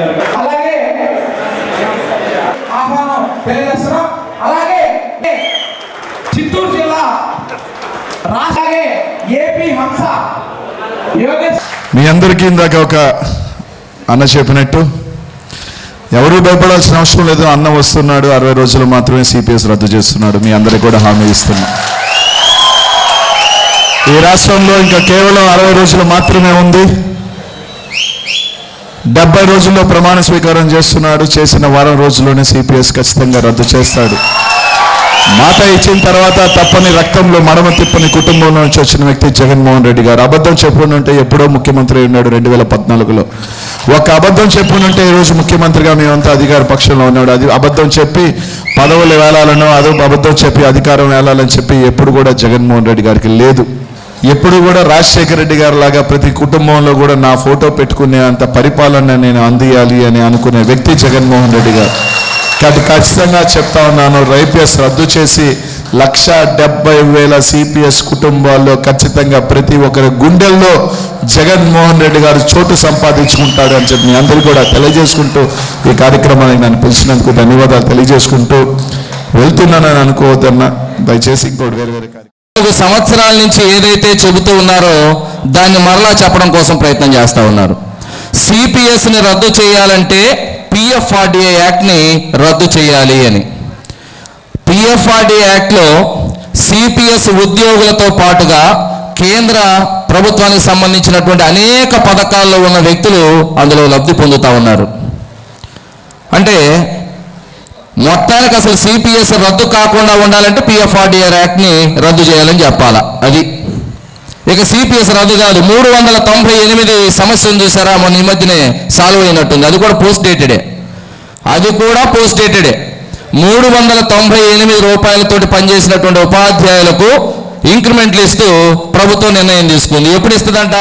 గారు. అలాగే ఆహ్వానం తెలియజేస్తున్నాం. అలాగే చిత్తూరు జిల్లా ఏపీ హంస యోగేష్. మీ అందరికీ ఇందాక ఒక అన్న చెప్పినట్టు ఎవరు భయపడాల్సిన అవసరం లేదు. అన్న వస్తున్నాడు అరవై రోజులు మాత్రమే సిపిఎస్ రద్దు చేస్తున్నాడు. మీ అందరికీ కూడా హామీ ఇస్తున్నా. ఈ రాష్ట్రంలో ఇంకా కేవలం అరవై రోజులు మాత్రమే ఉంది. డెబ్బై రోజుల్లో ప్రమాణ స్వీకారం చేస్తున్నాడు చేసిన వారం రోజుల్లోనే సిపిఎస్ ఖచ్చితంగా రద్దు చేస్తాడు. మాట ఇచ్చిన తర్వాత తప్పని రక్తంలో మడమ తిప్పని కుటుంబంలో నుంచి వచ్చిన వ్యక్తి జగన్మోహన్ రెడ్డి గారు. అబద్ధం చెప్పుకుంటే ఎప్పుడో ముఖ్యమంత్రి ఉన్నాడు రెండు వేల పద్నాలుగులో. ఒక అబద్ధం చెప్పుకుంటే ఈరోజు ముఖ్యమంత్రిగా మేమంతా అధికార పక్షంలో ఉన్నాడు. అది అబద్ధం చెప్పి పదవులు వేలాలనో అదో అబద్ధం చెప్పి అధికారం వేలాలని చెప్పి ఎప్పుడు కూడా జగన్మోహన్ రెడ్డి గారికి లేదు. ఎప్పుడు కూడా రాజశేఖర రెడ్డి గారు లాగా ప్రతి కుటుంబంలో కూడా నా ఫోటో పెట్టుకునే అంత పరిపాలన నేను అందియాలి అని అనుకునే వ్యక్తి జగన్మోహన్ రెడ్డి గారు. కాబట్టి ఖచ్చితంగా చెప్తా ఉన్నాను రైపిఎస్ రద్దు చేసి లక్ష డెబ్బై వేల సిపిఎస్ కుటుంబాల్లో ఖచ్చితంగా ప్రతి ఒక్కరి గుండెల్లో జగన్మోహన్ రెడ్డి గారు చోటు సంపాదించుకుంటాడు అని చెప్పి మీ అందరూ కూడా తెలియజేసుకుంటూ ఈ కార్యక్రమానికి నన్ను పిలిచినందుకు ధన్యవాదాలు తెలియజేసుకుంటూ వెళ్తున్నానని అనుకోవద్దన్నా దయచేసి ఇంకోటి వేరే వేరే నాలుగు సంవత్సరాల నుంచి ఏదైతే చెబుతూ ఉన్నారో దాన్ని మరలా చెప్పడం కోసం ప్రయత్నం చేస్తూ ఉన్నారు. సిపిఎస్ని రద్దు చేయాలంటే పిఎఫ్ఆర్డిఏ యాక్ట్ని రద్దు చేయాలి అని. పిఎఫ్ఆర్డిఏ యాక్ట్లో సిపిఎస్ ఉద్యోగులతో పాటుగా కేంద్ర ప్రభుత్వానికి సంబంధించినటువంటి అనేక పథకాల్లో ఉన్న వ్యక్తులు అందులో లబ్ధి పొందుతూ ఉన్నారు. అంటే మొత్తానికి అసలు సిపిఎస్ రద్దు కాకుండా ఉండాలంటే పిఎఫ్ఆర్డిఆర్ యాక్ట్ని రద్దు చేయాలని చెప్పాలా? అది. ఇక సిపిఎస్ రద్దు కాదు. మూడు వందల తొంభై ఎనిమిది సమస్యను చూసారా? మొన్న ఈ మధ్యనే సాల్వ్ అయినట్టుంది. అది కూడా పోస్ట్ డేటెడే. అది కూడా పోస్ట్ డేటెడే. మూడు వందల తొంభై ఎనిమిది రూపాయలతోటి పనిచేసినటువంటి ఉపాధ్యాయులకు ఇంక్రిమెంట్లు ఇస్తూ ప్రభుత్వం నిర్ణయం తీసుకుంది. ఎప్పుడు ఇస్తుందంట?